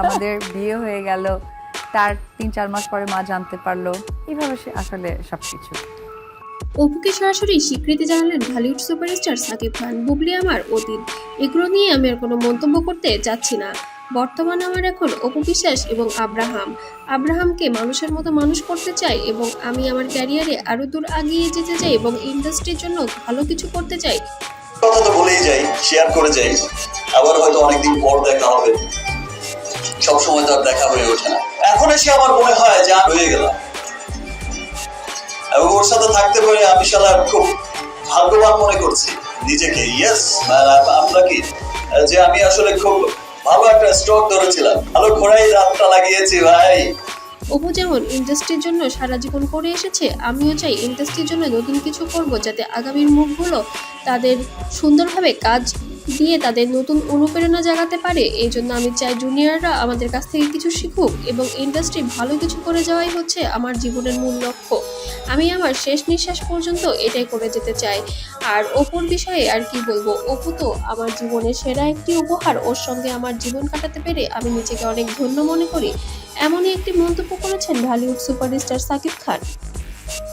আমাদের বিয়ে হয়ে গেল। তার তিন চার মাস পরে মা জানতে পারল। এইভাবে সে আসলে সবকিছু। অপুকে সরাসরি স্বীকৃতি জানালেন ঢালিউড সুপারস্টার সাকিব খান। বুবলি আমার অতীত। এগুলো নিয়ে আমি আর কোনো মন্তব্য করতে যাচ্ছি না। বর্তমানে আমার এখন অপু বিশ্বাস এবং আব্রাহাম। আব্রাহামকে মানুষের মতো মানুষ করতে চাই এবং আমি আমার ক্যারিয়ারে আরও দূর এগিয়ে যেতে চাই এবং ইন্ডাস্ট্রির জন্য ভালো কিছু করতে চাই। কথা তো বলেই যাই শেয়ার করে যাই। আবার হয়তো অনেকদিন পর দেখা হবে। সবসময় তো আর দেখা হয়ে ওঠে না। এখন এসে আমার মনে হয় যে আমি হয়ে গেলাম। এবং ওর সাথে থাকতে পেরে আমি শালা খুব ভাগ্যবান মনে করছি। নিজেকে ইয়েস আপনাকে যে আমি আসলে খুব ভালো একটা স্ট্রোক ধরেছিলাম। ভালো ঘোড়াই রাতটা লাগিয়েছি, ভাই। অপু যেমন ইন্ডাস্ট্রির জন্য সারা জীবন করে এসেছে, আমিও চাই ইন্ডাস্ট্রির জন্য নতুন কিছু করব যাতে আগামীর মুখগুলো তাদের সুন্দরভাবে কাজ দিয়ে তাদের নতুন অনুপ্রেরণা জাগাতে পারে, এই জন্য আমি চাই জুনিয়ররা আমাদের কাছ থেকে কিছু শিখুক এবং ইন্ডাস্ট্রি ভালো কিছু করে যাওয়াই হচ্ছে আমার জীবনের মূল লক্ষ্য। আমি আমার শেষ নিঃশ্বাস পর্যন্ত এটাই করে যেতে চাই। আর অপুর বিষয়ে আর কি বলব? অপু তো আমার জীবনের সেরা একটি উপহার। ওর সঙ্গে আমার জীবন কাটাতে পেরে আমি নিজেকে অনেক ধন্য মনে করি। এমনই একটি মন্তব্য করেছেন ঢালিউড সুপারস্টার সাকিব খান।